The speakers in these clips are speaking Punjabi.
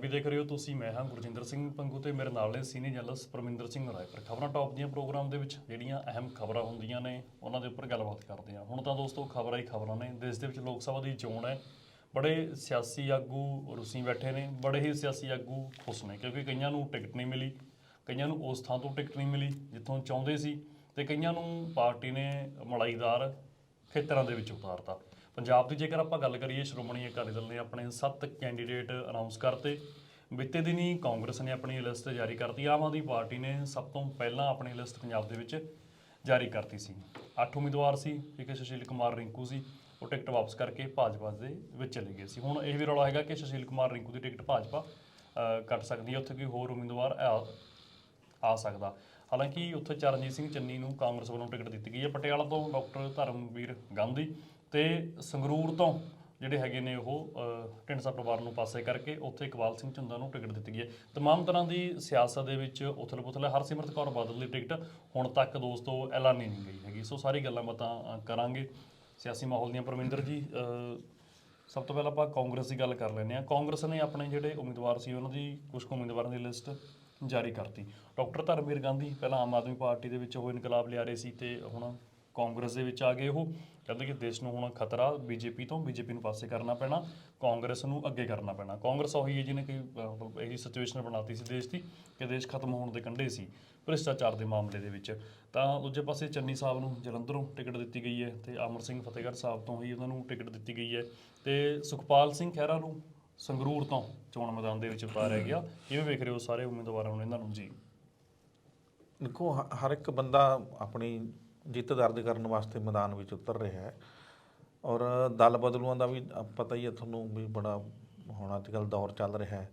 ਪੰਜਾਬੀ ਦੇਖ ਰਹੇ ਹੋ ਤੁਸੀਂ, ਮੈਂ ਹਾਂ ਗੁਰਜਿੰਦਰ ਸਿੰਘ ਪੰਗੂ ਤੇ ਮੇਰੇ ਨਾਲ ਨੇ ਸੀਨੀਅਰ ਜਰਨਲਿਸਟ ਪਰਮਿੰਦਰ ਸਿੰਘ ਰਾਏਪੁਰ ਖਬਰਾਂ ਟੌਪ ਦੀਆਂ ਪ੍ਰੋਗਰਾਮ ਦੇ ਵਿੱਚ ਜਿਹੜੀਆਂ ਅਹਿਮ ਖਬਰਾਂ ਹੁੰਦੀਆਂ ਨੇ, ਉਹਨਾਂ ਦੇ ਉੱਪਰ ਗੱਲਬਾਤ ਕਰਦੇ ਹਾਂ। ਹੁਣ ਤਾਂ ਦੋਸਤੋ ਖਬਰਾਂ ਹੀ ਖਬਰਾਂ ਨੇ। ਦੇਸ਼ ਦੇ ਵਿੱਚ ਲੋਕ ਸਭਾ ਦੀ ਚੋਣ ਹੈ। ਬੜੇ ਸਿਆਸੀ ਆਗੂ ਰੁੱਸੀ ਬੈਠੇ ਨੇ। ਬੜੇ ਹੀ ਸਿਆਸੀ ਆਗੂ ਖੁਸ਼ ਨੇ, ਕਿਉਂਕਿ ਕਈਆਂ ਨੂੰ ਟਿਕਟ ਨਹੀਂ ਮਿਲੀ, ਕਈਆਂ ਨੂੰ ਉਸ ਥਾਂ ਤੋਂ ਟਿਕਟ ਨਹੀਂ ਮਿਲੀ ਜਿੱਥੋਂ ਚਾਹੁੰਦੇ ਸੀ ਤੇ ਕਈਆਂ ਨੂੰ ਪਾਰਟੀ ਨੇ ਮਲਾਈਦਾਰ ਖੇਤਰਾਂ ਦੇ ਵਿੱਚ ਉਤਾਰਤਾ। ਪੰਜਾਬ ਦੀ ਜੇਕਰ ਆਪਾਂ ਗੱਲ ਕਰੀਏ, ਸ਼੍ਰੋਮਣੀ ਅਕਾਲੀ ਦਲ ਨੇ ਆਪਣੇ 7 ਕੈਂਡੀਡੇਟ ਅਨਾਉਂਸ ਕਰਤੇ। ਬੀਤੇ ਦਿਨੀ ਕਾਂਗਰਸ ਨੇ ਆਪਣੀ ਲਿਸਟ ਜਾਰੀ ਕਰਤੀ। ਆਮ ਆਦਮੀ ਪਾਰਟੀ ਨੇ ਸਭ ਤੋਂ ਪਹਿਲਾਂ ਆਪਣੀ ਲਿਸਟ ਪੰਜਾਬ ਦੇ ਵਿੱਚ ਜਾਰੀ ਕਰਤੀ ਸੀ। 8 ਉਮੀਦਵਾਰ ਸੀ, ਇੱਕ ਸੁਸ਼ੀਲ ਕੁਮਾਰ ਰਿੰਕੂ ਸੀ, ਉਹ ਟਿਕਟ ਵਾਪਸ ਕਰਕੇ ਭਾਜਪਾ ਦੇ ਵਿੱਚ ਚਲੇ ਗਏ ਸੀ। ਹੁਣ ਇਹ ਵੀ ਰੌਲਾ ਹੈਗਾ ਕਿ ਸੁਸ਼ੀਲ ਕੁਮਾਰ ਰਿੰਕੂ ਦੀ ਟਿਕਟ ਭਾਜਪਾ ਕੱਟ ਸਕਦੀ ਹੈ। ਉੱਥੇ ਕੋਈ ਹੋਰ ਉਮੀਦਵਾਰ ਆ- ਆ ਸਕਦਾ। ਹਾਲਾਂਕਿ ਉੱਥੇ ਚਰਨਜੀਤ ਸਿੰਘ ਚੰਨੀ ਨੂੰ ਕਾਂਗਰਸ ਵੱਲੋਂ ਟਿਕਟ ਦਿੱਤੀ ਗਈ ਹੈ। ਪਟਿਆਲਾ ਤੋਂ ਡਾਕਟਰ ਧਰਮਵੀਰ ਗਾਂਧੀ ਤੇ ਸੰਗਰੂਰ ਤੋਂ ਜਿਹੜੇ ਹੈਗੇ ਨੇ ਉਹ ਢਿੰਡਸਾ ਪਰਿਵਾਰ ਨੂੰ ਪਾਸੇ ਕਰਕੇ ਉੱਥੇ ਇਕਬਾਲ ਸਿੰਘ ਝੁੰਦਾ ਨੂੰ ਟਿਕਟ ਦਿੱਤੀ ਗਈ ਹੈ। ਤਮਾਮ ਤਰ੍ਹਾਂ ਦੀ ਸਿਆਸਤ ਦੇ ਵਿੱਚ ਉਥਲ-ਪੁਥਲ ਹੈ। ਹਰਸਿਮਰਤ ਕੌਰ ਬਾਦਲ ਦੀ ਟਿਕਟ ਹੁਣ ਤੱਕ ਦੋਸਤੋ ਐਲਾਨੀ ਨਹੀਂ ਗਈ ਹੈਗੀ। ਸੋ ਸਾਰੀ ਗੱਲਾਂ ਬਾਤਾਂ ਕਰਾਂਗੇ। ਸਿਆਸੀ ਮਾਹੌਲ ਦੀਆਂ ਪਰਮਿੰਦਰ ਜੀ ਸਭ ਤੋਂ ਪਹਿਲਾਂ ਆਪਾਂ ਕਾਂਗਰਸ ਦੀ ਗੱਲ ਕਰ ਲੈਂਦੇ ਹਾਂ। ਕਾਂਗਰਸ ਨੇ ਆਪਣੇ ਜਿਹੜੇ ਉਮੀਦਵਾਰ ਸੀ, ਉਹਨਾਂ ਦੀ ਕੁਝ ਕੁ ਉਮੀਦਵਾਰਾਂ ਦੀ ਲਿਸਟ ਜਾਰੀ ਕਰਤੀ। ਡਾਕਟਰ ਧਰਮਵੀਰ ਗਾਂਧੀ ਪਹਿਲਾਂ ਆਮ ਆਦਮੀ ਪਾਰਟੀ ਦੇ ਵਿੱਚ ਉਹ ਇਨਕਲਾਬ ਲਿਆ ਰਹੇ ਸੀ ਤੇ ਹੁਣ ਕਾਂਗਰਸ ਦੇ ਵਿੱਚ ਆ ਗਏ ਉਹ। ਕਹਿੰਦੇ ਕਿ ਦੇਸ਼ ਨੂੰ ਹੁਣ ਖਤਰਾ ਬੀਜੇਪੀ ਤੋਂ ਬੀਜੇਪੀ ਨੂੰ ਪਾਸੇ ਕਰਨਾ ਪੈਣਾ ਕਾਂਗਰਸ ਨੂੰ ਅੱਗੇ ਕਰਨਾ ਪੈਣਾ। ਕਾਂਗਰਸ ਉਹੀ ਹੈ ਜਿਹਨੇ ਕਿ ਅਹ, ਮਤਲਬ ਇਹੀ ਸਿਚੁਏਸ਼ਨ ਬਣਾਤੀ ਸੀ ਦੇਸ਼ ਦੀ ਕਿ ਦੇਸ਼ ਖਤਮ ਹੋਣ ਦੇ ਕੰਢੇ ਸੀ ਭ੍ਰਿਸ਼ਟਾਚਾਰ ਦੇ ਮਾਮਲੇ ਦੇ ਵਿੱਚ। ਤਾਂ ਦੂਜੇ ਪਾਸੇ ਚੰਨੀ ਸਾਹਿਬ ਨੂੰ ਜਲੰਧਰੋਂ ਟਿਕਟ ਦਿੱਤੀ ਗਈ ਹੈ ਤੇ ਅਮਰ ਸਿੰਘ ਫਤਿਹਗੜ੍ਹ ਸਾਹਿਬ ਤੋਂ ਹੀ ਉਹਨਾਂ ਨੂੰ ਟਿਕਟ ਦਿੱਤੀ ਗਈ ਹੈ। ਤੇ ਸੁਖਪਾਲ ਸਿੰਘ ਖਹਿਰਾ ਨੂੰ ਸੰਗਰੂਰ ਤੋਂ ਚੋਣ ਮੈਦਾਨ ਦੇ ਵਿੱਚ ਉਤਾਰਿਆ ਗਿਆ। ਕਿਵੇਂ ਵੇਖ ਰਹੇ ਹੋ ਸਾਰੇ ਉਮੀਦਵਾਰਾਂ ਨੂੰ ਇਹਨਾਂ ਨੂੰ? ਜੀ। ਦੇਖੋ ਹ- ਹਰ ਇੱਕ ਬੰਦਾ ਆਪਣੀ ਜਿੱਤ ਦਰਜ ਕਰਨ ਵਾਸਤੇ ਮੈਦਾਨ ਵਿੱਚ ਉਤਰ ਰਿਹਾ ਹੈ। ਔਰ ਦਲ ਬਦਲੂਆਂ ਦਾ ਵੀ ਪਤਾ ਹੀ ਹੈ ਤੁਹਾਨੂੰ ਵੀ ਬੜਾ ਹੁਣ ਅੱਜ ਕੱਲ੍ਹ ਦੌਰ ਚੱਲ ਰਿਹਾ ਹੈ।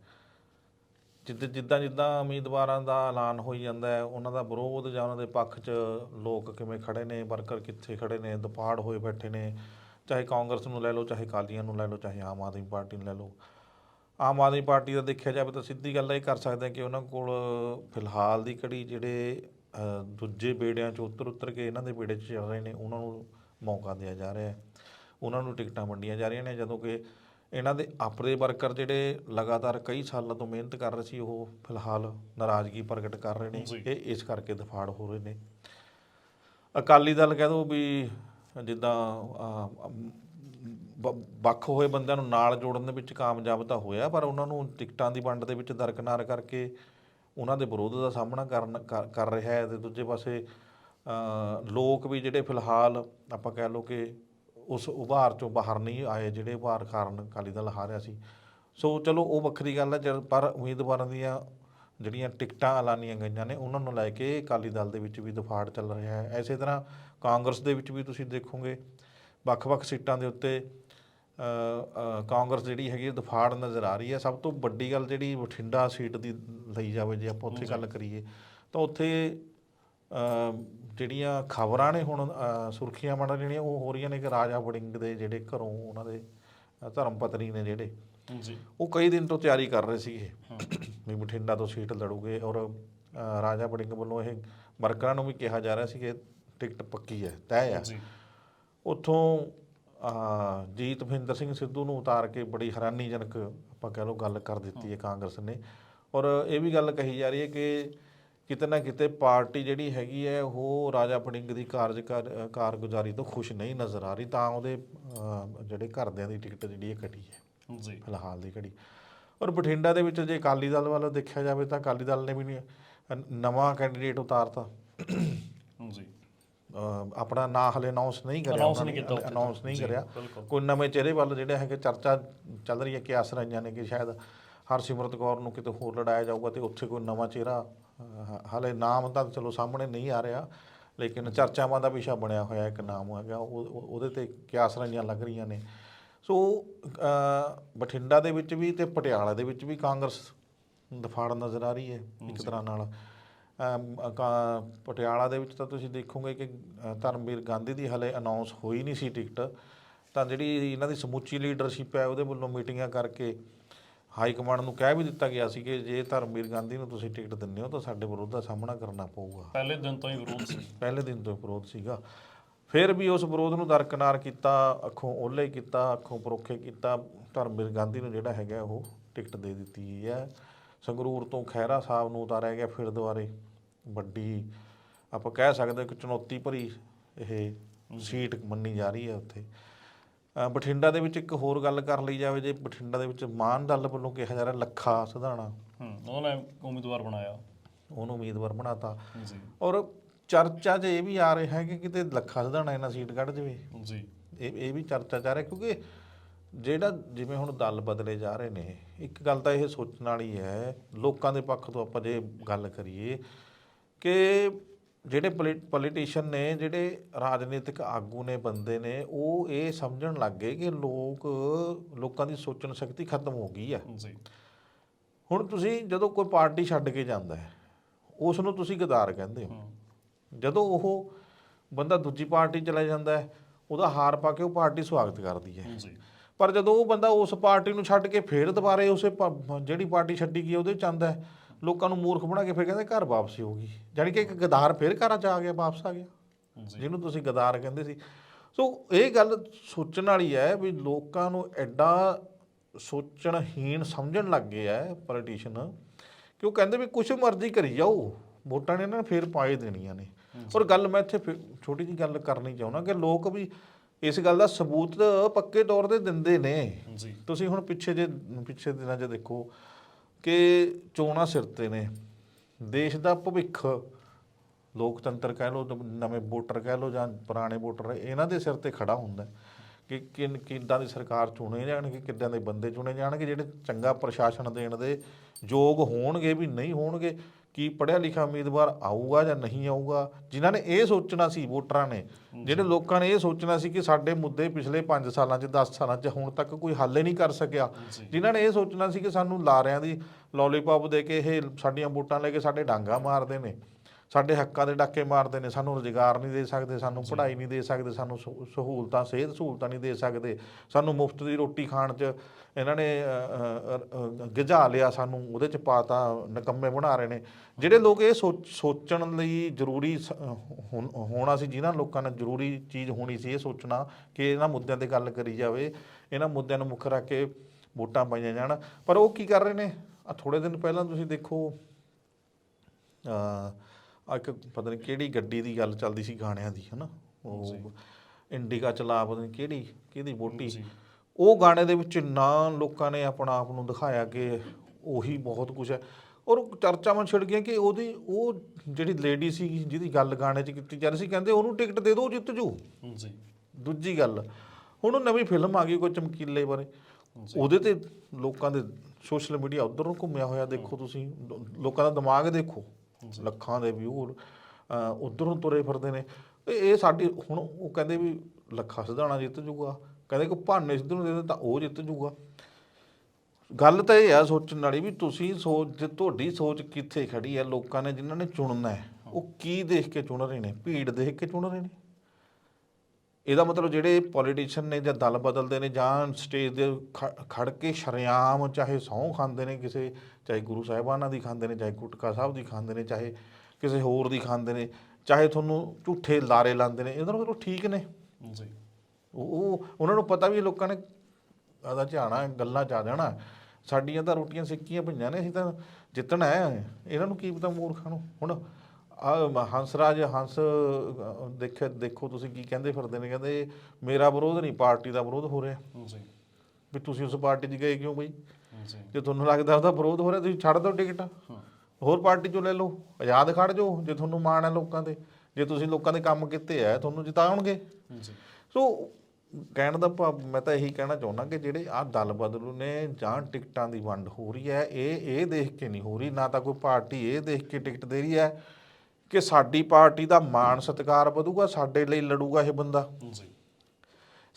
ਜਿੱਦਾਂ ਜਿੱਦਾਂ ਜਿੱਦਾਂ ਉਮੀਦਵਾਰਾਂ ਦਾ ਐਲਾਨ ਹੋਈ ਜਾਂਦਾ ਹੈ, ਉਹਨਾਂ ਦਾ ਵਿਰੋਧ ਜਾਂ ਉਹਨਾਂ ਦੇ ਪੱਖ 'ਚ ਲੋਕ ਕਿਵੇਂ ਖੜੇ ਨੇ, ਵਰਕਰ ਕਿੱਥੇ ਖੜੇ ਨੇ, ਦਪਾੜ ਹੋਏ ਬੈਠੇ ਨੇ, ਚਾਹੇ ਕਾਂਗਰਸ ਨੂੰ ਲੈ ਲਓ, ਚਾਹੇ ਅਕਾਲੀਆਂ ਨੂੰ ਲੈ ਲਓ, ਚਾਹੇ ਆਮ ਆਦਮੀ ਪਾਰਟੀ ਨੂੰ ਲੈ ਲਓ। ਆਮ ਆਦਮੀ ਪਾਰਟੀ ਦਾ ਦੇਖਿਆ ਜਾਵੇ ਤਾਂ ਸਿੱਧੀ ਗੱਲ ਇਹ ਕਰ ਸਕਦੇ ਹਾਂ ਕਿ ਉਹਨਾਂ ਕੋਲ ਫਿਲਹਾਲ ਦੀ ਕੜੀ ਜਿਹੜੇ ਦੂਜੇ ਬੇੜਿਆਂ 'ਚ ਉੱਤਰ ਉੱਤਰ ਕੇ ਇਹਨਾਂ ਦੇ ਬੇੜੇ 'ਚ ਚੱਲ ਰਹੇ ਨੇ ਉਹਨਾਂ ਨੂੰ ਮੌਕਾ ਦਿਆ ਜਾ ਰਿਹਾ ਹੈ। ਉਹਨਾਂ ਨੂੰ ਟਿਕਟਾਂ ਵੰਡੀਆਂ ਜਾ ਰਹੀਆਂ ਨੇ ਜਦੋਂ ਕਿ ਇਹਨਾਂ ਦੇ ਆਪਣੇ ਵਰਕਰ ਜਿਹੜੇ ਲਗਾਤਾਰ ਕਈ ਸਾਲਾਂ ਤੋਂ ਮਿਹਨਤ ਕਰ ਰਹੇ ਸੀ ਉਹ ਫਿਲਹਾਲ ਨਾਰਾਜ਼ਗੀ ਪ੍ਰਗਟ ਕਰ ਰਹੇ ਨੇ। ਇਹ ਇਸ ਕਰਕੇ ਦਫਾੜ ਹੋ ਰਹੇ ਨੇ। ਅਕਾਲੀ ਦਲ ਕਹਿ ਦੋ ਵੀ ਜਿੱਦਾਂ ਵੱਖ ਹੋਏ ਬੰਦਿਆਂ ਨੂੰ ਨਾਲ ਜੋੜਨ ਦੇ ਵਿੱਚ ਕਾਮਯਾਬ ਤਾਂ ਹੋਇਆ ਪਰ ਉਹਨਾਂ ਨੂੰ ਟਿਕਟਾਂ ਦੀ ਵੰਡ ਦੇ ਵਿੱਚ ਦਰਕਨਾਰ ਕਰਕੇ ਉਹਨਾਂ ਦੇ ਵਿਰੋਧ ਦਾ ਸਾਹਮਣਾ ਕਰਨ, ਕਰ- ਕਰ ਰਿਹਾ ਹੈ ਤੇ ਦੂਜੇ ਪਾਸੇ ਲੋਕ ਵੀ ਜਿਹੜੇ ਫਿਲਹਾਲ ਆਪਾਂ ਕਹਿ ਲਓ ਕਿ ਉਸ ਉਭਾਰ ਚੋਂ ਬਾਹਰ ਨਹੀਂ ਆਏ ਜਿਹੜੇ ਉਭਾਰ ਕਾਰਨ ਅਕਾਲੀ ਦਲ ਹਾਰਿਆ ਸੀ। ਸੋ ਚਲੋ ਉਹ ਵੱਖਰੀ ਗੱਲ ਹੈ, ਜਦ- ਪਰ ਉਮੀਦਵਾਰਾਂ ਦੀਆਂ ਜਿਹੜੀਆਂ ਟਿਕਟਾਂ ਐਲਾਨੀਆਂ ਗਈਆਂ ਨੇ, ਉਹਨਾਂ ਨੂੰ ਲੈ ਕੇ ਅਕਾਲੀ ਦਲ ਦੇ ਵਿੱਚ ਵੀ ਦਫਾੜ ਚੱਲ ਰਿਹਾ ਹੈ। ਐਸੇ ਤਰ੍ਹਾਂ ਕਾਂਗਰਸ ਦੇ ਵਿੱਚ ਵੀ ਤੁਸੀਂ ਦੇਖੋਗੇ, ਵੱਖ-ਵੱਖ ਸੀਟਾਂ ਦੇ ਉੱਤੇ ਕਾਂਗਰਸ ਜਿਹੜੀ ਹੈਗੀ ਹੈ ਦਫਾੜ ਨਜ਼ਰ ਆ ਰਹੀ ਹੈ। ਸਭ ਤੋਂ ਵੱਡੀ ਗੱਲ ਜਿਹੜੀ ਬਠਿੰਡਾ ਸੀਟ ਦੀ ਲਈ ਜਾਵੇ ਜੇ ਆਪਾਂ ਉੱਥੇ ਗੱਲ ਕਰੀਏ ਤਾਂ ਉੱਥੇ ਜਿਹੜੀਆਂ ਖਬਰਾਂ ਨੇ ਹੁਣ ਸੁਰਖੀਆਂ ਬਣ ਰਹੀਆਂ ਉਹ ਹੋ ਰਹੀਆਂ ਨੇ ਕਿ ਰਾਜਾ ਵੜਿੰਗ ਦੇ ਜਿਹੜੇ ਘਰੋਂ ਉਹਨਾਂ ਦੇ ਧਰਮ ਪਤਨੀ ਨੇ ਜਿਹੜੇ ਜੀ। ਉਹ ਕਈ ਦਿਨ ਤੋਂ ਤਿਆਰੀ ਕਰ ਰਹੇ ਸੀਗੇ ਵੀ ਬਠਿੰਡਾ ਤੋਂ ਸੀਟ ਲੜੂਗੇ ਔਰ ਰਾਜਾ ਵੜਿੰਗ ਵੱਲੋਂ ਇਹ ਵਰਕਰਾਂ ਨੂੰ ਵੀ ਕਿਹਾ ਜਾ ਰਿਹਾ ਸੀ ਕਿ ਟਿਕਟ ਪੱਕੀ ਹੈ ਤੈਅ ਜੀ। ਉੱਥੋਂ ਜੀਤ ਮਹਿੰਦਰ ਸਿੰਘ ਸਿੱਧੂ ਨੂੰ ਉਤਾਰ ਕੇ ਬੜੀ ਹੈਰਾਨੀਜਨਕ ਆਪਾਂ ਕਹਿ ਲਓ ਗੱਲ ਕਰ ਦਿੱਤੀ ਹੈ ਕਾਂਗਰਸ ਨੇ। ਔਰ ਇਹ ਵੀ ਗੱਲ ਕਹੀ ਜਾ ਰਹੀ ਹੈ ਕਿ ਕਿਤੇ ਨਾ ਕਿਤੇ ਪਾਰਟੀ ਜਿਹੜੀ ਹੈਗੀ ਹੈ ਉਹ ਰਾਜਾ ਫੜਿੰਗ ਦੀ ਕਾਰਜ ਕਾਰ- ਕਾਰਗੁਜ਼ਾਰੀ ਤੋਂ ਖੁਸ਼ ਨਹੀਂ ਨਜ਼ਰ ਆ ਰਹੀ ਤਾਂ ਉਹਦੇ ਜਿਹੜੇ ਘਰਦਿਆਂ ਦੀ ਟਿਕਟ ਜਿਹੜੀ ਹੈ ਕੱਟੀ ਹੈ। ਜੀ। ਫਿਲਹਾਲ ਦੀ ਘੜੀ। ਔਰ ਬਠਿੰਡਾ ਦੇ ਵਿੱਚ ਜੇ ਅਕਾਲੀ ਦਲ ਵੱਲੋਂ ਦੇਖਿਆ ਜਾਵੇ ਤਾਂ ਅਕਾਲੀ ਦਲ ਨੇ ਵੀ ਨਵਾਂ ਕੈਂਡੀਡੇਟ ਉਤਾਰਤਾ। ਆਪਣਾ ਨਾਂ ਹਲੇ ਅਨਾਉਂਸ ਨਹੀਂ ਕਰਿਆ ਉਹਨਾਂ ਨਹੀਂ ਕੀਤਾ ਅਨਾਉਂਸ ਨਹੀਂ ਕਰਿਆ। ਕੋਈ ਨਵੇਂ ਚਿਹਰੇ ਵੱਲ ਜਿਹੜੇ ਹੈਗੇ ਚਰਚਾ ਚੱਲ ਰਹੀ ਹੈ ਕਿ ਆਸ ਰਹੀਆਂ ਨੇ ਕਿ ਸ਼ਾਇਦ ਹਰਸਿਮਰਤ ਕੌਰ ਨੂੰ ਕਿਤੇ ਹੋਰ ਲੜਾਇਆ ਜਾਊਗਾ ਤੇ ਉੱਥੇ ਕੋਈ ਨਵਾਂ ਚਿਹਰਾ ਹਾਲੇ ਨਾਮ ਤਾਂ ਚਲੋ ਸਾਹਮਣੇ ਨਹੀਂ ਆ ਰਿਹਾ ਲੇਕਿਨ ਚਰਚਾਵਾਂ ਦਾ ਵਿਸ਼ਾ ਬਣਿਆ ਹੋਇਆ ਇੱਕ ਨਾਮ ਹੈਗਾ ਉਹ ਉਹ- ਉਹਦੇ ਤੇ ਕਿਆਸ ਰਹੀਆਂ ਲੱਗ ਰਹੀਆਂ ਨੇ। ਸੋ ਬਠਿੰਡਾ ਦੇ ਵਿੱਚ ਵੀ ਤੇ ਪਟਿਆਲਾ ਦੇ ਵਿੱਚ ਵੀ ਕਾਂਗਰਸ ਦਫਾੜ ਨਜ਼ਰ ਆ ਰਹੀ ਹੈ ਇੱਕ ਤਰ੍ਹਾਂ ਨਾਲ। ਪਟਿਆਲਾ ਦੇ ਵਿੱਚ ਤਾਂ ਤੁਸੀਂ ਦੇਖੋਗੇ ਕਿ ਧਰਮਵੀਰ ਗਾਂਧੀ ਦੀ ਹਲੇ ਅਨਾਉਂਸ ਹੋਈ ਨਹੀਂ ਸੀ ਟਿਕਟ ਤਾਂ ਜਿਹੜੀ ਇਹਨਾਂ ਦੀ ਸਮੁੱਚੀ ਲੀਡਰਸ਼ਿਪ ਹੈ ਉਹਦੇ ਵੱਲੋਂ ਮੀਟਿੰਗਾਂ ਕਰਕੇ ਹਾਈ ਕਮਾਂਡ ਨੂੰ ਕਹਿ ਵੀ ਦਿੱਤਾ ਗਿਆ ਸੀ ਕਿ ਜੇ ਧਰਮਵੀਰ ਗਾਂਧੀ ਨੂੰ ਤੁਸੀਂ ਟਿਕਟ ਦਿੰਦੇ ਹੋ ਤਾਂ ਸਾਡੇ ਵਿਰੋਧ ਦਾ ਸਾਹਮਣਾ ਕਰਨਾ ਪਊਗਾ। ਪਹਿਲੇ ਦਿਨ ਤੋਂ ਹੀ ਵਿਰੋਧ ਸੀ। ਪਹਿਲੇ ਦਿਨ ਤੋਂ ਹੀ ਵਿਰੋਧ ਸੀਗਾ। ਫਿਰ ਵੀ ਉਸ ਵਿਰੋਧ ਨੂੰ ਦਰਕਨਾਰ ਕੀਤਾ ਅੱਖੋਂ ਓਲੇ ਕੀਤਾ ਅੱਖੋਂ ਪਰੋਖੇ ਕੀਤਾ। ਧਰਮਵੀਰ ਗਾਂਧੀ ਨੂੰ ਜਿਹੜਾ ਹੈਗਾ ਉਹ ਟਿਕਟ ਦੇ ਦਿੱਤੀ ਹੈ। ਸੰਗਰੂਰ ਤੋਂ ਖਹਿਰਾ ਸਾਹਿਬ ਨੂੰ ਉਤਾਰਿਆ ਗਿਆ ਫਿਰ ਦੁਬਾਰੇ। ਵੱਡੀ ਆਪਾਂ ਕਹਿ ਸਕਦੇ ਕਿ ਚੁਣੌਤੀ ਭਰੀ ਇਹ ਸੀਟ ਮੰਨੀ ਜਾ ਰਹੀ ਹੈ ਉੱਥੇ। ਬਠਿੰਡਾ ਦੇ ਵਿੱਚ ਇੱਕ ਹੋਰ ਗੱਲ ਕਰ ਲਈ ਜਾਵੇ ਜੇ ਬਠਿੰਡਾ ਦੇ ਵਿੱਚ ਮਾਨ ਦਲ ਵੱਲੋਂ ਕਿਹਾ ਜਾ ਰਿਹਾ ਲੱਖਾ ਸਿਧਾਣਾ। ਹੂੰ ਉਹਨਾਂ ਉਮੀਦਵਾਰ ਬਣਾਇਆ। ਉਹਨੂੰ ਉਮੀਦਵਾਰ ਬਣਾਤਾ। ਜੀ। ਔਰ ਚਰਚਾ 'ਚ ਇਹ ਵੀ ਆ ਰਿਹਾ ਹੈ ਕਿ ਕਿਤੇ ਲੱਖਾ ਸਿਧਾਣਾ ਇਹਨਾਂ ਸੀਟ ਕੱਢ ਜਾਵੇ। ਜੀ। ਇਹ ਇਹ ਵੀ ਚਰਚਾ ਚੱਲ ਰਿਹਾ ਕਿਉਂਕਿ ਜਿਹੜਾ ਜਿਵੇਂ ਹੁਣ ਦਲ ਬਦਲੇ ਜਾ ਰਹੇ ਨੇ ਇੱਕ ਗੱਲ ਤਾਂ ਇਹ ਸੋਚਣ ਵਾਲੀ ਹੈ ਲੋਕਾਂ ਦੇ ਪੱਖ ਤੋਂ ਆਪਾਂ ਜੇ ਗੱਲ ਕਰੀਏ ਕਿ ਜਿਹੜੇ ਪੋਲੀਟੀਸ਼ੀਅਨ ਨੇ ਜਿਹੜੇ ਰਾਜਨੀਤਿਕ ਆਗੂ ਨੇ ਬੰਦੇ ਨੇ ਉਹ ਇਹ ਸਮਝਣ ਲੱਗ ਗਏ ਕਿ ਲੋਕ ਲੋਕਾਂ ਦੀ ਸੋਚਣ ਸ਼ਕਤੀ ਖਤਮ ਹੋ ਗਈ ਹੈ ਜੀ। ਹੁਣ ਤੁਸੀਂ ਜਦੋਂ ਕੋਈ ਪਾਰਟੀ ਛੱਡ ਕੇ ਜਾਂਦਾ ਹੈ ਉਸ ਨੂੰ ਤੁਸੀਂ ਗਦਾਰ ਕਹਿੰਦੇ ਹੋ। ਹੂੰ। ਜਦੋਂ ਉਹ ਬੰਦਾ ਦੂਜੀ ਪਾਰਟੀ ਚਲਾ ਜਾਂਦਾ ਹੈ ਉਹਦਾ ਹਾਰ ਪਾ ਕੇ ਉਹ ਪਾਰਟੀ ਸਵਾਗਤ ਕਰਦੀ ਹੈ। ਜੀ। ਪਰ ਜਦੋਂ ਉਹ ਬੰਦਾ ਉਸ ਪਾਰਟੀ ਨੂੰ ਛੱਡ ਕੇ ਫੇਰ ਦੁਬਾਰੇ ਉਸੇ ਜਿਹੜੀ ਪਾਰਟੀ ਛੱਡੀ ਗਈ ਉਹਦੇ ਚ ਆਉਂਦਾ ਹੈ ਲੋਕਾਂ ਨੂੰ ਮੂਰਖ ਬਣਾ ਕੇ ਫੇਰ ਕਹਿੰਦੇ ਘਰ ਵਾਪਸੀ ਹੋ ਗਈ। ਜਾਣੀ ਕਿ ਇੱਕ ਗਦਾਰ ਫੇਰ ਘਰਾਂ ਚ ਆ ਗਿਆ ਵਾਪਸ ਆ ਗਿਆ। ਜਿਹਨੂੰ ਤੁਸੀਂ ਗਦਾਰ ਕਹਿੰਦੇ ਸੀ। ਸੋ ਇਹ ਗੱਲ ਸੋਚਣ ਵਾਲੀ ਹੈ ਵੀ ਲੋਕਾਂ ਨੂੰ ਐਡਾ ਸੋਚਣਹੀਣ ਸਮਝਣ ਲੱਗ ਗਏ ਹੈ ਪੋਲੀਟੀਸ਼ੀਅਨ ਕਿ ਉਹ ਕਹਿੰਦੇ ਵੀ ਕੁਛ ਮਰਜ਼ੀ ਕਰੀ ਜਾਓ ਵੋਟਾਂ ਨੇ ਇਹਨਾਂ ਨੇ ਫੇਰ ਪਾਏ ਦੇਣੀਆਂ ਨੇ। ਔਰ ਗੱਲ ਮੈਂ ਇੱਥੇ ਫਿਰ ਛੋਟੀ ਜੀ ਗੱਲ ਕਰਨੀ ਚਾਹੁੰਦਾ ਕਿ ਲੋਕ ਵੀ ਇਸ ਗੱਲ ਦਾ ਸਬੂਤ ਪੱਕੇ ਤੌਰ ਤੇ ਦਿੰਦੇ ਨੇ। ਜੀ। ਤੁਸੀਂ ਹੁਣ ਪਿੱਛੇ ਜੇ ਪਿੱਛੇ ਦਿਨਾਂ 'ਚ ਦੇਖੋ ਕਿ ਚੋਣਾਂ ਸਿਰ ਤੇ ਨੇ। ਦੇਸ਼ ਦਾ ਭਵਿੱਖ ਲੋਕਤੰਤਰ ਕਹਿ ਲਓ ਨਵੇਂ ਵੋਟਰ ਕਹਿ ਲਓ ਜਾਂ ਪੁਰਾਣੇ ਵੋਟਰ ਇਹਨਾਂ ਦੇ ਸਿਰ ਤੇ ਖੜਾ ਹੁੰਦਾ ਕਿ ਕਿਨ ਕਿੱਦਾਂ ਦੀ ਸਰਕਾਰ ਚੁਣੇ ਜਾਣਗੇ ਕਿੱਦਾਂ ਦੇ ਬੰਦੇ ਚੁਣੇ ਜਾਣਗੇ ਜਿਹੜੇ ਚੰਗਾ ਪ੍ਰਸ਼ਾਸਨ ਦੇਣ ਦੇ ਯੋਗ ਹੋਣਗੇ ਵੀ ਨਹੀਂ ਹੋਣਗੇ। ਕੀ ਪੜ੍ਹਿਆ ਲਿਖਿਆ ਉਮੀਦਵਾਰ ਆਊਗਾ ਜਾਂ ਨਹੀਂ ਆਊਗਾ? ਜਿਨ੍ਹਾਂ ਨੇ ਇਹ ਸੋਚਣਾ ਸੀ ਵੋਟਰਾਂ ਨੇ ਜਿਹੜੇ ਲੋਕਾਂ ਨੇ ਇਹ ਸੋਚਣਾ ਸੀ ਕਿ ਸਾਡੇ ਮੁੱਦੇ ਪਿਛਲੇ 5 ਸਾਲਾਂ 'ਚ 10 ਸਾਲਾਂ 'ਚ ਹੁਣ ਤੱਕ ਕੋਈ ਹੱਲ ਹੀ ਨਹੀਂ ਕਰ ਸਕਿਆ। ਜਿਨ੍ਹਾਂ ਨੇ ਇਹ ਸੋਚਣਾ ਸੀ ਕਿ ਸਾਨੂੰ ਲਾਰਿਆਂ ਦੀ ਲੋਲੀਪੌਪ ਦੇ ਕੇ ਇਹ ਸਾਡੀਆਂ ਵੋਟਾਂ ਲੈ ਕੇ ਸਾਡੇ ਡਾਂਗਾ ਮਾਰਦੇ ਨੇ। ਸਾਡੇ ਹੱਕਾਂ ਦੇ ਡਾਕੇ ਮਾਰਦੇ ਨੇ ਸਾਨੂੰ ਰੁਜ਼ਗਾਰ ਨਹੀਂ ਦੇ ਸਕਦੇ ਸਾਨੂੰ ਪੜ੍ਹਾਈ ਨਹੀਂ ਦੇ ਸਕਦੇ ਸਾਨੂੰ ਸਹੂ- ਸਹੂਲਤਾਂ ਸਿਹਤ ਸਹੂਲਤਾਂ ਨਹੀਂ ਦੇ ਸਕਦੇ। ਸਾਨੂੰ ਮੁਫਤ ਦੀ ਰੋਟੀ ਖਾਣ 'ਚ ਇਹਨਾਂ ਨੇ ਗਿਝਾ ਲਿਆ ਸਾਨੂੰ ਉਹਦੇ 'ਚ ਪਾਤਾ ਨਕੰਮੇ ਬਣਾ ਰਹੇ ਨੇ। ਜਿਹੜੇ ਲੋਕ ਇਹ ਸੋਚ ਸੋਚਣ ਲਈ ਜ਼ਰੂਰੀ ਹੋਣ- ਹੋਣਾ ਸੀ ਜਿਨ੍ਹਾਂ ਲੋਕਾਂ ਨੇ ਜ਼ਰੂਰੀ ਚੀਜ਼ ਹੋਣੀ ਸੀ ਇਹ ਸੋਚਣਾ ਕਿ ਇਹਨਾਂ ਮੁੱਦਿਆਂ ਤੇ ਗੱਲ ਕਰੀ ਜਾਵੇ ਇਹਨਾਂ ਮੁੱਦਿਆਂ ਨੂੰ ਮੁੱਖ ਰੱਖ ਕੇ ਵੋਟਾਂ ਪਾਈਆਂ ਜਾਣ। ਪਰ ਉਹ ਕੀ ਕਰ ਰਹੇ ਨੇ? ਆ ਥੋੜੇ ਦਿਨ ਪਹਿਲਾਂ ਤੁਸੀਂ ਦੇਖੋ ਆ ਇੱਕ ਪਤਾ ਨਹੀਂ ਕਿਹੜੀ ਗੱਡੀ ਦੀ ਗੱਲ ਚੱਲਦੀ ਸੀ ਗਾਣਿਆਂ ਦੀ ਹਨਾ? ਉਹ ਇੰਡੀਕਾ ਚਲਾ ਪਤਾ ਨਹੀਂ ਕਿਹੜੀ ਕਿਹਦੀ ਜੀ ਉਹ ਗਾਣੇ ਦੇ ਵਿੱਚ ਨਾ ਲੋਕਾਂ ਨੇ ਆਪਣਾ ਆਪ ਨੂੰ ਦਿਖਾਇਆ ਕਿ ਉਹੀ ਬਹੁਤ ਕੁਝ ਹੈ। ਔਰ ਚਰਚਾਵਾਂ ਛਿੜ ਗਈਆਂ ਕਿ ਉਹਦੀ ਉਹ ਜਿਹੜੀ ਲੇਡੀ ਸੀ ਜਿਹਦੀ ਗੱਲ ਗਾਣੇ 'ਚ ਕੀਤੀ ਜਾ ਰਹੀ ਸੀ ਕਹਿੰਦੇ ਉਹਨੂੰ ਟਿਕਟ ਦੇ ਦਿਓ ਜਿੱਤ ਜੂ। ਜੀ ਦੂਜੀ ਗੱਲ ਹੁਣ ਉਹ ਨਵੀਂ ਫਿਲਮ ਆ ਗਈ ਕੋਈ ਚਮਕੀਲੇ ਬਾਰੇ। ਉਹਦੇ ਤੇ ਲੋਕਾਂ ਦੇ ਸੋਸ਼ਲ ਮੀਡੀਆ ਉਧਰ ਨੂੰ ਘੁੰਮਿਆ ਹੋਇਆ ਦੇਖੋ ਤੁਸੀਂ ਲੋਕਾਂ ਦਾ ਦਿਮਾਗ ਦੇਖੋ। ਲੱਖਾਂ ਦੇ ਵਿਊ ਉਧਰ ਤੁਰੇ ਫਿਰਦੇ ਨੇ। ਇਹ ਸਾਡੀ, ਹੁਣ ਉਹ ਕਹਿੰਦੇ ਵੀ ਲੱਖਾ ਸਿਧਾਣਾ ਜਿੱਤ ਜੂਗਾ। ਕਹਿੰਦੇ ਕਿ ਭਾਨੇ ਸਿੱਧੂ ਨੂੰ ਦੇ ਦੇ ਤਾਂ ਉਹ ਜਿੱਤ ਜੂਗਾ। ਗੱਲ ਤਾਂ ਇਹ ਆ ਸੋਚਣ ਵਾਲੀ ਵੀ ਤੁਸੀਂ ਸੋਚ ਤੁਹਾਡੀ ਸੋਚ ਕਿੱਥੇ ਖੜੀ ਹੈ, ਲੋਕਾਂ ਨੇ ਜਿਨ੍ਹਾਂ ਨੇ ਚੁਣਨਾ ਹੈ, ਉਹ ਕੀ ਦੇਖ ਕੇ ਚੁਣ ਰਹੇ ਨੇ? ਭੀੜ ਦੇਖ ਕੇ ਚੁਣ ਰਹੇ ਨੇ? ਇਹਦਾ ਮਤਲਬ ਜਿਹੜੇ ਪੋਲੀਟੀਸ਼ੀਅਨ ਨੇ ਜਾਂ ਦਲ ਬਦਲਦੇ ਨੇ ਜਾਂ ਸਟੇਜ ਦੇ ਖ- ਖੜ ਕੇ ਸ਼ਰੇਆਮ ਚਾਹੇ ਸਹੁੰ ਖਾਂਦੇ ਨੇ ਕਿਸੇ ਚਾਹੇ ਗੁਰੂ ਸਾਹਿਬਾਨਾਂ ਦੀ ਖਾਂਦੇ ਨੇ ਚਾਹੇ ਗੁਟਕਾ ਸਾਹਿਬ ਦੀ ਖਾਂਦੇ ਨੇ ਚਾਹੇ ਕਿਸੇ ਹੋਰ ਦੀ ਖਾਂਦੇ ਨੇ ਚਾਹੇ ਤੁਹਾਨੂੰ ਝੂਠੇ ਲਾਰੇ ਲਾਉਂਦੇ ਨੇ ਇਹਦਾ ਮਤਲਬ ਠੀਕ ਨੇ। ਜੀ। ਉਹ ਉਹ- ਉਹਨਾਂ ਨੂੰ ਪਤਾ ਵੀ ਇਹ ਲੋਕਾਂ ਨੇ ਆਦਾ ਝਾਣਾ ਗੱਲਾਂ ਚ ਜਾਣਾ। ਸਾਡੀਆਂ ਤਾਂ ਰੋਟੀਆਂ ਸਿੱਕੀਆਂ ਪਈਆਂ ਨੇ ਅਸੀਂ ਤਾਂ ਜਿੱਤਣਾ ਹੈ। ਇਹਨਾਂ ਨੂੰ ਕੀ ਪਤਾ ਮੂਰਖਾਂ ਨੂੰ। ਹੁਣ ਆ ਹੰਸਰਾਜ ਹੰਸ ਦੇਖੇ ਦੇਖੋ ਤੁਸੀਂ ਕੀ ਕਹਿੰਦੇ ਫਿਰਦੇ ਨੇ ਕਹਿੰਦੇ ਮੇਰਾ ਵਿਰੋਧ ਨਹੀਂ ਪਾਰਟੀ ਦਾ ਵਿਰੋਧ ਹੋ ਰਿਹਾ। ਜੀ। ਵੀ ਤੁਸੀਂ ਉਸ ਪਾਰਟੀ 'ਚ ਗਏ ਕਿਉਂ ਬਈ? ਜੀ। ਤੁਹਾਨੂੰ ਲੱਗਦਾ ਉਹਦਾ ਵਿਰੋਧ ਹੋ ਰਿਹਾ ਤੁਸੀਂ ਛੱਡ ਦਿਓ ਟਿਕਟ। ਹੋਰ ਪਾਰਟੀ ਚੋਂ ਲੈ ਲਓ ਆਜ਼ਾਦ ਖੜ ਜਾਓ ਜੇ ਤੁਹਾਨੂੰ ਮਾਣ ਹੈ ਲੋਕਾਂ ਤੇ। ਜੇ ਤੁਸੀਂ ਲੋਕਾਂ ਦੇ ਕੰਮ ਕੀਤੇ ਆ ਤੁਹਾਨੂੰ ਜਿਤਾਉਣਗੇ। ਸੋ ਕਹਿਣ ਦਾ ਭਾਵ ਮੈਂ ਤਾਂ ਇਹੀ ਕਹਿਣਾ ਚਾਹੁੰਦਾ ਕਿ ਜਿਹੜੇ ਆ ਦਲ ਬਦਲੂ ਨੇ ਜਾਂ ਟਿਕਟਾਂ ਦੀ ਵੰਡ ਹੋ ਰਹੀ ਹੈ ਇਹ ਇਹ ਦੇਖ ਕੇ ਨਹੀਂ ਹੋ ਰਹੀ। ਨਾ ਤਾਂ ਕੋਈ ਪਾਰਟੀ ਇਹ ਦੇਖ ਕੇ ਟਿਕਟ ਦੇ ਰਹੀ ਹੈ ਕਿ ਸਾਡੀ ਪਾਰਟੀ ਦਾ ਮਾਣ ਸਤਿਕਾਰ ਵਧੂਗਾ ਸਾਡੇ ਲਈ ਲੜੂਗਾ ਇਹ ਬੰਦਾ।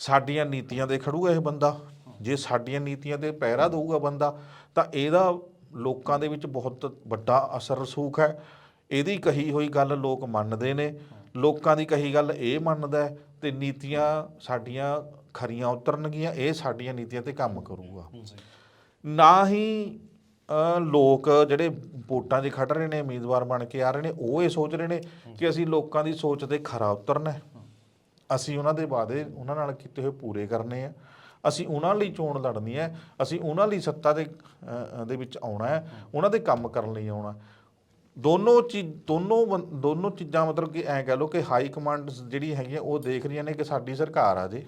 ਸਾਡੀਆਂ ਨੀਤੀਆਂ ਦੇ ਖੜੂਗਾ ਇਹ ਬੰਦਾ। ਜੇ ਸਾਡੀਆਂ ਨੀਤੀਆਂ ਤੇ ਪਹਿਰਾ ਦਊਗਾ ਬੰਦਾ, ਤਾਂ ਇਹਦਾ ਲੋਕਾਂ ਦੇ ਵਿੱਚ ਬਹੁਤ ਵੱਡਾ ਅਸਰ ਰਸੂਖ ਹੈ। ਇਹਦੀ ਕਹੀ ਹੋਈ ਗੱਲ ਲੋਕ ਮੰਨਦੇ ਨੇ। ਲੋਕਾਂ ਦੀ ਕਹੀ ਗੱਲ ਇਹ ਮੰਨਦਾ ਹੈ ਤੇ ਨੀਤੀਆਂ ਸਾਡੀਆਂ ਖਰੀਆਂ ਉਤਰਨਗੀਆਂ, ਇਹ ਸਾਡੀਆਂ ਨੀਤੀਆਂ ਤੇ ਕੰਮ ਕਰੂਗਾ। ਨਾ ਹੀ ਲੋਕ ਜਿਹੜੇ ਵੋਟਾਂ 'ਚ ਖੜ ਰਹੇ ਨੇ, ਉਮੀਦਵਾਰ ਬਣ ਕੇ ਆ ਰਹੇ ਨੇ, ਉਹ ਇਹ ਸੋਚ ਰਹੇ ਨੇ ਕਿ ਅਸੀਂ ਲੋਕਾਂ ਦੀ ਸੋਚ ਤੇ ਖਰਾ ਉਤਰਨਾ ਅਸੀਂ ਉਹਨਾਂ ਦੇ ਵਾਅਦੇ ਉਹਨਾਂ ਨਾਲ ਕੀਤੇ ਹੋਏ ਪੂਰੇ ਕਰਨੇ ਆ। ਅਸੀਂ ਉਹਨਾਂ ਲਈ ਚੋਣ ਲੜਨੀ ਹੈ ਅਸੀਂ ਉਹਨਾਂ ਲਈ ਸੱਤਾ ਦੇ ਦੇ ਵਿੱਚ ਆਉਣਾ ਹੈ ਉਹਨਾਂ ਦੇ ਕੰਮ ਕਰਨ ਲਈ ਆਉਣਾ। ਦੋਨੋਂ ਚੀਜ਼ ਦੋਨੋਂ ਦੋਨੋਂ ਚੀਜ਼ਾਂ ਮਤਲਬ ਕਿ ਐਂ ਕਹਿ ਲਓ ਕਿ ਹਾਈ ਕਮਾਂਡ ਜਿਹੜੀ ਹੈਗੀ ਉਹ ਦੇਖ ਰਹੀਆਂ ਨੇ ਕਿ ਸਾਡੀ ਸਰਕਾਰ ਆ ਜੇ।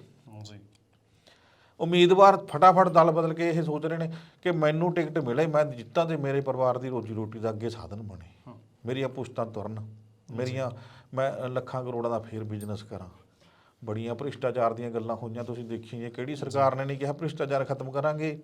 ਉਮੀਦਵਾਰ ਫਟਾਫਟ ਦਲ ਬਦਲ ਕੇ ਇਹ ਸੋਚ ਰਹੇ ਨੇ ਕਿ ਮੈਨੂੰ ਟਿਕਟ ਮਿਲੇ ਮੈਂ ਜਿੱਤਾਂ ਤੇ ਮੇਰੇ ਪਰਿਵਾਰ ਦੀ ਰੋਜੀ ਰੋਟੀ ਦਾ ਅੱਗੇ ਸਾਧਨ ਬਣੇ। ਮੇਰੀਆਂ ਪੁਸ਼ਤਾਂ ਤੁਰਨ ਮੇਰੀਆਂ ਮੈਂ ਲੱਖਾਂ ਕਰੋੜਾਂ ਦਾ ਫੇਰ ਬਿਜ਼ਨਸ ਕਰਾਂ। ਬੜੀਆਂ ਭ੍ਰਿਸ਼ਟਾਚਾਰ ਦੀਆਂ ਗੱਲਾਂ ਹੋਈਆਂ ਤੁਸੀਂ ਦੇਖੀਆਂ ਕਿਹੜੀ ਸਰਕਾਰ ਨੇ ਨਹੀਂ ਕਿਹਾ ਭ੍ਰਿਸ਼ਟਾਚਾਰ ਖਤਮ ਕਰਾਂਗੇ?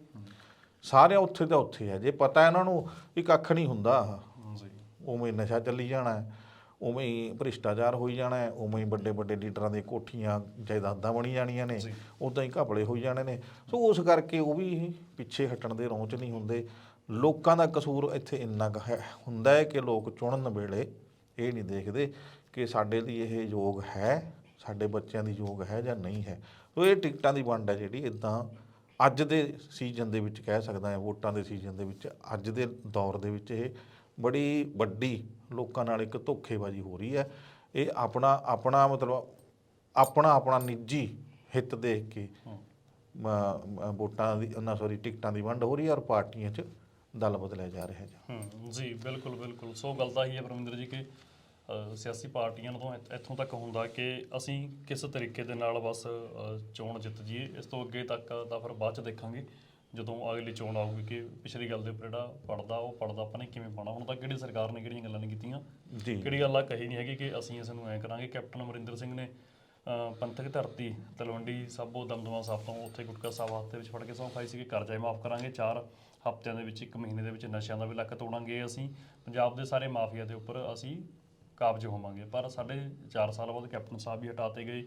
ਸਾਰੇ ਉੱਥੇ ਤਾਂ ਉੱਥੇ ਹੈ ਜੇ ਪਤਾ ਇਹਨਾਂ ਨੂੰ ਵੀ ਕੱਖ ਨਹੀਂ ਹੁੰਦਾ। ਜੀ। ਉਵੇਂ ਨਸ਼ਾ ਚੱਲੀ ਜਾਣਾ ਹੈ ਉਵੇਂ ਹੀ ਭ੍ਰਿਸ਼ਟਾਚਾਰ ਹੋਈ ਜਾਣਾ ਹੈ ਉਵੇਂ ਹੀ ਵੱਡੇ ਵੱਡੇ ਲੀਡਰਾਂ ਦੀਆਂ ਕੋਠੀਆਂ ਜਾਇਦਾਦਾਂ ਬਣੀ ਜਾਣੀਆਂ ਨੇ। ਉਦਾਂ ਹੀ ਘਪਲੇ ਹੋਈ ਜਾਣੇ ਨੇ। ਸੋ ਉਸ ਕਰਕੇ ਉਹ ਵੀ ਪਿੱਛੇ ਹਟਣ ਦੇ ਰੌਂਚ ਨਹੀਂ ਹੁੰਦੇ। ਲੋਕਾਂ ਦਾ ਕਸੂਰ ਇੱਥੇ ਇੰਨਾ ਕੁ ਹੈ ਹੁੰਦਾ ਹੈ ਕਿ ਲੋਕ ਚੁਣਨ ਵੇਲੇ ਇਹ ਨਹੀਂ ਦੇਖਦੇ ਕਿ ਸਾਡੇ ਲਈ ਇਹ ਯੋਗ ਹੈ। ਸਾਡੇ ਬੱਚਿਆਂ ਦੀ ਯੋਗ ਹੈ ਜਾਂ ਨਹੀਂ ਹੈ। ਸੋ ਇਹ ਟਿਕਟਾਂ ਦੀ ਵੰਡ ਹੈ ਜਿਹੜੀ ਇਦਾਂ ਅੱਜ ਦੇ ਸੀਜ਼ਨ ਦੇ ਵਿੱਚ ਕਹਿ ਸਕਦਾ ਹਾਂ ਵੋਟਾਂ ਦੇ ਸੀਜ਼ਨ ਦੇ ਵਿੱਚ ਅੱਜ ਦੇ ਦੌਰ ਦੇ ਵਿੱਚ ਇਹ ਬੜੀ ਵੱਡੀ ਲੋਕਾਂ ਨਾਲ ਇੱਕ ਧੋਖੇਬਾਜ਼ੀ ਹੋ ਰਹੀ ਹੈ। ਇਹ ਆਪਣਾ ਆਪਣਾ ਮਤਲਬ ਆਪਣਾ ਆਪਣਾ ਨਿੱਜੀ ਹਿੱਤ ਦੇਖ ਕੇ ਵੋਟਾਂ ਦੀ ਨਾ ਸੌਰੀ ਟਿਕਟਾਂ ਦੀ ਵੰਡ ਹੋ ਰਹੀ ਹੈ ਔਰ ਪਾਰਟੀਆਂ 'ਚ ਦਲ ਬਦਲਿਆ ਜਾ ਰਿਹਾ ਹੈ। ਜੀ ਬਿਲਕੁਲ ਬਿਲਕੁਲ। ਸੋ ਗੱਲ ਤਾਂ ਹੀ ਹੈ ਪਰਮਿੰਦਰ ਜੀ ਕਿ ਸਿਆਸੀ ਪਾਰਟੀਆਂ ਤਾਂ ਇੱਥ- ਇੱਥੋਂ ਤੱਕ ਹੁੰਦਾ ਕਿ ਅਸੀਂ ਕਿਸ ਤਰੀਕੇ ਦੇ ਨਾਲ ਬਸ ਅ, ਚੋਣ ਜਿੱਤ ਜੀਏ ਇਸ ਤੋਂ ਅੱਗੇ ਤੱਕ ਤਾਂ ਫਿਰ ਬਾਅਦ ਚ ਦੇਖਾਂਗੇ ਜਦੋਂ ਅਗਲੀ ਚੋਣ ਆਊਗੀ ਕਿ ਪਿਛਲੀ ਗੱਲ ਦੇ ਉੱਪਰ ਜਿਹੜਾ ਪੜਦਾ ਉਹ ਪੜਦਾ ਆਪਾਂ ਨੇ ਕਿਵੇਂ ਪਾਣਾ ਹੁਣ ਤੱਕ ਕਿਹੜੀ ਸਰਕਾਰ ਨੇ ਕਿਹੜੀਆਂ ਗੱਲਾਂ ਨਹੀਂ ਕੀਤੀਆਂ। ਜੀ। ਕਿਹੜੀ ਗੱਲ ਆ ਕਹੀ ਨਹੀਂ ਹੈਗੀ ਕਿ ਅਸੀਂ ਇਸ ਨੂੰ ਐ ਕਰਾਂਗੇ। ਕੈਪਟਨ ਅਮਰਿੰਦਰ ਸਿੰਘ ਨੇ ਅ, ਪੰਥਕ ਧਰਤੀ ਤਲਵੰਡੀ ਸਾਬੋ ਦਮਦਮਾ ਸਾਹਿਬ ਤੋਂ ਉੱਥੇ ਗੁਟਕਾ ਸਾਹਿਬ ਹੱਥ ਦੇ ਵਿੱਚ ਫੜ ਕੇ ਸਹੁੰ ਖਾਈ ਸੀ ਕਿ ਕਰਜ਼ਾ ਹੀ ਮਾਫ ਕਰਾਂਗੇ। ਚਾਰ ਹਫ਼ਤਿਆਂ ਦੇ ਵਿੱਚ ਇੱਕ ਮਹੀਨੇ ਦੇ ਵਿੱਚ ਨਸ਼ਿਆਂ ਦਾ ਵੀ ਲੱਕ ਤੋੜਾਂਗੇ ਅਸੀਂ। ਪੰਜਾਬ ਦੇ ਸਾਰੇ ਮਾਫੀਆ ਦੇ ਉੱਪਰ ਅਸੀਂ ਕਾਬਜ ਹੋਵਾਂਗੇ। ਪਰ ਸਾਡੇ 4 ਸਾਲ ਬਾਅਦ ਕੈਪਟਨ ਸਾਹਿਬ ਵੀ ਹਟਾਤੇ ਗਏ।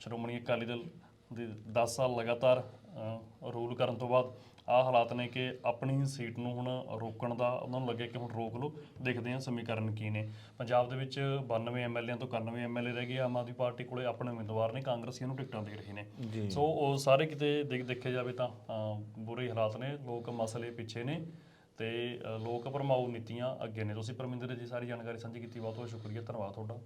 ਸ਼੍ਰੋਮਣੀ ਅਕਾਲੀ ਦਲ ਦੇ 10 ਸਾਲ ਲਗਾਤਾਰ ਰੂਲ ਕਰਨ ਤੋਂ ਬਾਅਦ ਆਹ ਹਾਲਾਤ ਨੇ ਕਿ ਆਪਣੀ ਸੀਟ ਨੂੰ ਹੁਣ ਰੋਕਣ ਦਾ ਉਹਨਾਂ ਨੂੰ ਲੱਗਿਆ ਕਿ ਹੁਣ ਰੋਕ ਲਓ। ਦੇਖਦੇ ਹਾਂ ਸਮੀਕਰਨ ਕੀ ਨੇ। ਪੰਜਾਬ ਦੇ ਵਿੱਚ 92 ਐਮਐਲਏਆਂ ਤੋਂ 91 ਐਮਐਲਏ ਰਹਿ ਗਏ। ਆਮ ਆਦਮੀ ਪਾਰਟੀ ਕੋਲੇ ਆਪਣੇ ਉਮੀਦਵਾਰ ਨੇ। ਕਾਂਗਰਸੀਆਂ ਨੂੰ ਟਿਕਟਾਂ ਦੇ ਰਹੇ ਨੇ। ਸੋ ਉਹ ਸਾਰੇ ਕਿਤੇ ਦੇਖ ਦੇਖਿਆ ਜਾਵੇ ਤਾਂ ਬੁਰੇ ਹਾਲਾਤ ਨੇ। ਲੋਕ ਮਸਲੇ ਪਿੱਛੇ ਨੇ। ਤੇ ਲੋਕ ਭਰਮਾਊ ਨੀਤੀਆਂ ਅੱਗੇ ਨੇ। ਤੁਸੀਂ ਪਰਮਿੰਦਰ ਜੀ ਸਾਰੀ ਜਾਣਕਾਰੀ ਸਾਂਝੀ ਕੀਤੀ ਬਹੁਤ ਬਹੁਤ ਸ਼ੁਕਰੀਆ ਧੰਨਵਾਦ ਤੁਹਾਡਾ।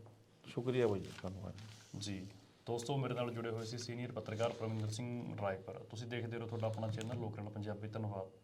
ਸ਼ੁਕਰੀਆ ਬਾਈ ਜੀ ਧੰਨਵਾਦ। ਜੀ ਦੋਸਤੋ ਮੇਰੇ ਨਾਲ ਜੁੜੇ ਹੋਏ ਸੀ ਸੀਨੀਅਰ ਪੱਤਰਕਾਰ ਪਰਮਿੰਦਰ ਸਿੰਘ ਰਾਏਪੁਰ। ਤੁਸੀਂ ਦੇਖਦੇ ਰਹੋ ਤੁਹਾਡਾ ਆਪਣਾ ਚੈਨਲ ਲੋਕਰਨ ਪੰਜਾਬੀ ਧੰਨਵਾਦ।